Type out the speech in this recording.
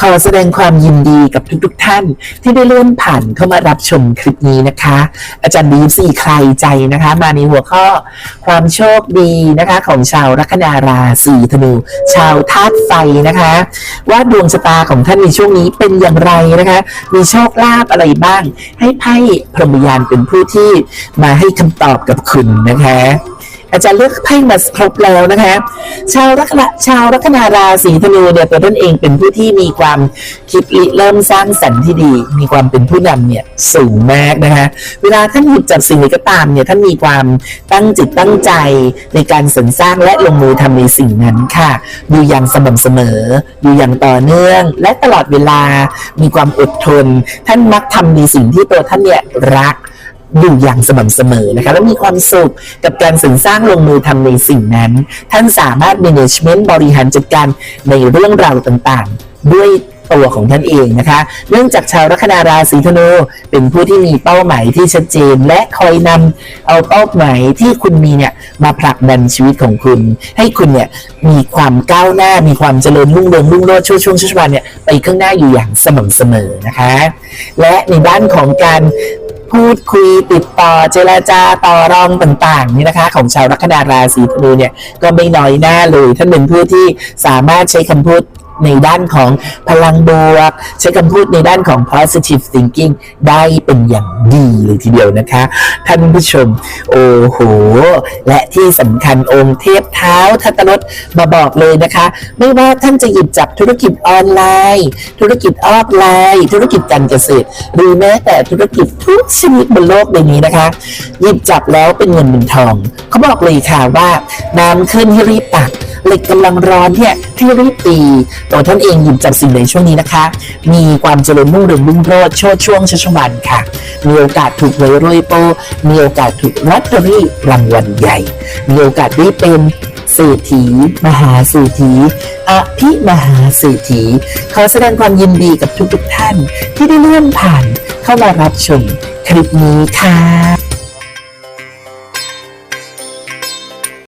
ขอแสดงความยินดีกับทุกๆท่าน ที่ได้เลื่อนผ่านเข้ามารับชมคลิปนี้นะคะ อาจารย์ดีฟสี่ใครใจนะคะ มาในหัวข้อความโชคดีนะคะ ของชาวลัคนาราศีธนู ชาวธาตุไฟนะคะ ว่าดวงชะตาของท่านในช่วงนี้เป็นอย่างไรนะคะ มีโชคลาภอะไรบ้าง ให้ไพ่พรหมยานเป็นผู้ที่มาให้คำตอบกับคุณนะคะ อาจารย์เลือกไพ่มาครบแล้วนะคะ ชาวลัคนาชาวลัคนาราศีธนูเนี่ยตัวท่านเองเป็นผู้ที่มีความคิดริเริ่มสร้างสรรค์ที่ดี มีความเป็นผู้นำเนี่ยสูงมากนะคะ เวลาท่านหยิบจับสิ่งใดก็ตามเนี่ยท่านมีความตั้งจิตตั้งใจในการสรรสร้างและลงมือทำในสิ่งนั้นค่ะ อยู่อย่างสม่ำเสมอ อยู่อย่างต่อเนื่อง และตลอดเวลามีความอดทน ท่านมักทำในสิ่งที่ตัวท่านเนี่ยรัก อยู่อย่างสม่ำเสมอนะคะและมีความสุขกับการสรรสร้างลงมือทำในสิ่งนั้น ท่านสามารถ management บริหารจัดการในเรื่องราวต่างๆ ด้วยตัวของท่านเองนะคะ เนื่องจากชาวลัคนาราศีธนูเป็นผู้ที่มีเป้าหมายที่ชัดเจน และคอยนำเอาเป้าหมายที่คุณมีเนี่ยมาผลักดันชีวิตของคุณ ให้คุณเนี่ยมีความก้าวหน้ามีความเจริญรุ่งเรืองรุ่งโรจน์ช่วงช่วงช่วงวันเนี่ยไปข้างหน้าอยู่อย่างสม่ำเสมอนะคะ และในด้านของการ พูดคุยติดต่อเจรจาต่อรองต่างๆนี่นะคะ ของชาวลัคนาราศีธนูเนี่ยก็ไม่น้อยหน้าเลยท่านเป็นผู้ที่สามารถใช้คำพูด ในด้านของพลังบวก ใช้คำพูดในด้านของ positive thinking ได้เป็นอย่างดีเลยทีเดียวนะคะ ท่านผู้ชม โอ้โห และที่สำคัญองค์เทพเท้าทัตรถมาบอกเลยนะคะ ไม่ว่าท่านจะหยิบจับธุรกิจออนไลน์ ธุรกิจออฟไลน์ ธุรกิจการเกษตร หรือแม้แต่ธุรกิจทุกชนิดบนโลกใบนี้นะคะ หยิบจับแล้วเป็นเงินเป็นทอง เขาบอกเลยค่ะว่าน้ำขึ้นให้รีบตัก เหล็กกำลังร้อนเนี่ยที่รีบตีตัวท่านเองหยิบจับสิ่งในช่วงนี้นะคะ มีความเจริญรุ่งเรืองรุ่งโรจน์โชดช่วงชัชวันค่ะ มีโอกาสถูกหวยรวยโปมีโอกาสถูกลอตเตอรี่รางวัลใหญ่ มีโอกาสได้เป็นเศรษฐีมหาเศรษฐีอภิมหาเศรษฐีขอแสดงความยินดีกับทุกๆท่านที่ได้เลื่อนผ่านเข้ามารับชมคลิปนี้ค่ะ